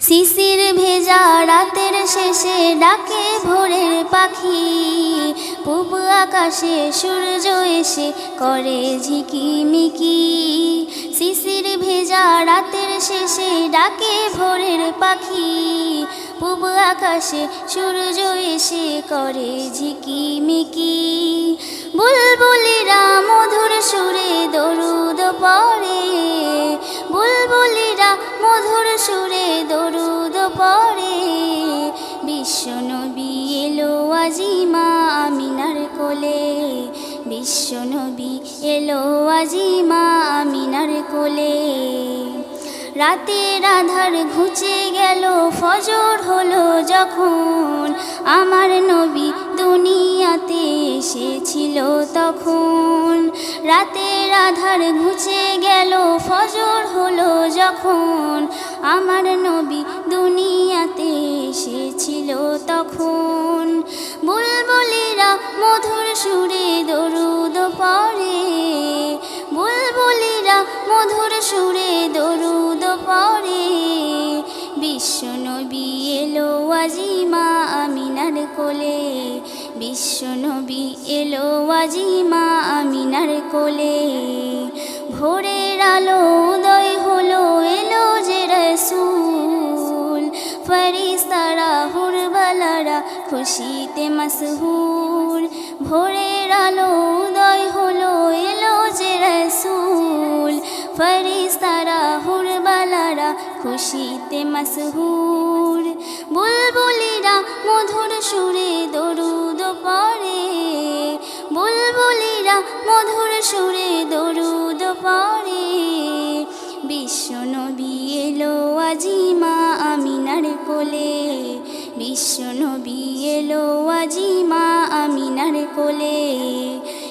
শিশির ভেজা রাতের শেষে ডাকে ভোরের পাখি। পূব আকাশে সূর্য এসে করে ঝিকিমিকি। শিশির ভেজা রাতের শেষে ডাকে ভোরের পাখি। পূব আকাশে সূর্য এসে করে ঝিকিমিকি। সুরে দরুদ পরে বিশ্বনবী এলো আজিমা আমিনার কোলে। বিশ্বনবী এলো আজিমা আমিনার কোলে। রাতের আধার ঘুচে গেল, ফজর হলো যখন। আমার নবী দুনিয়াতে এসেছিল তখন। রাতের আধার ঘুচে গেল, ফজর হলো যখন। আমার নবী দুনিয়াতে এসেছিল তখন। বুলবুলিরা মধুর সুরে দরুদ পরে বুলবুলিরা মধুর সুরে দরুদ পড়ে। বিশ্বনবী এলো আজিমা আমিনার কোলে। বিশ্বনবী এলো আজিমা আমিনার কোলে। হুরবালারা খুশিতে মশহুর ভোরের আলো, উদয় হলো, এলো যে রসুল। ফরিস্তারা হুরবালারা খুশিতে মশহুর বুলবুলিরা মধুর সুরে দরুদ পড়ে। বুলবুলিরা মধুর সুরে দরুদ পড়ে। বিশ্বনবী এলো আজিমা আমিনার কোলে। বিশ্বনবী এলো আজিমা আমিনার কোলে।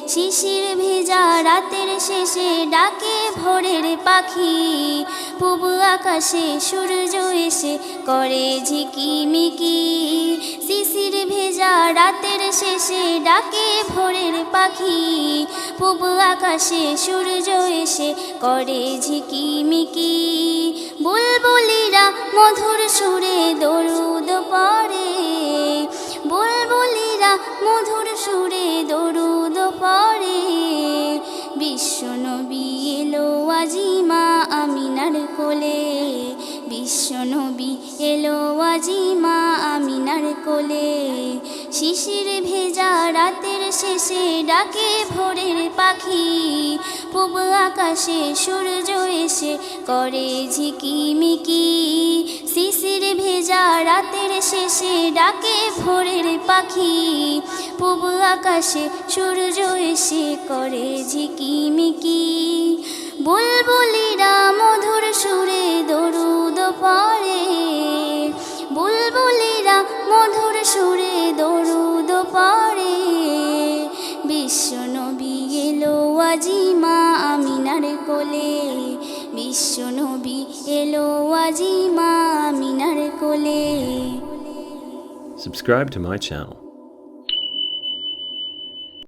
শিশির ভেজা রাতের শেষে ডাকে ভোরের পাখি। পূব আকাশে সূর্য এসে করে ঝিকিমিকি। শিশির ভেজা রাতের শেষে ডাকে ভোরের পাখি। পূব আকাশে সূর্য এসে করে ঝিকিমিকি। বুলবুলিরা মধুর সুরে দরুদ পড়ে বুলবুলিরা মধুর সুরে দরুদ পড়ে বিশ্বনবী এলো আজিমা আমিনার কোলে। বিশ্বনবী এলো আজিমা আমিনার কোলে। শিশির ভেজা রাতের শেষে ডাকে ভোরের পাখি। পূব আকাশে সূর্য এসে করে ঝিকিমিকি। শিশির ভেজা রাতের শেষে ডাকে ভোরের পাখি। পূব আকাশে সূর্য এসে করে ঝিকিমিকি। বুলবুলিরা মধুর সুরে দরুদ পড়ে। বুলবুলিরা মধুর সুরে দরুদ পড়ে। বিশ্বনবী এলো আজিমা আমিনার কোলে বিশ্বনবী এলো আজিমা আমিনার কোলে Subscribe to my channel.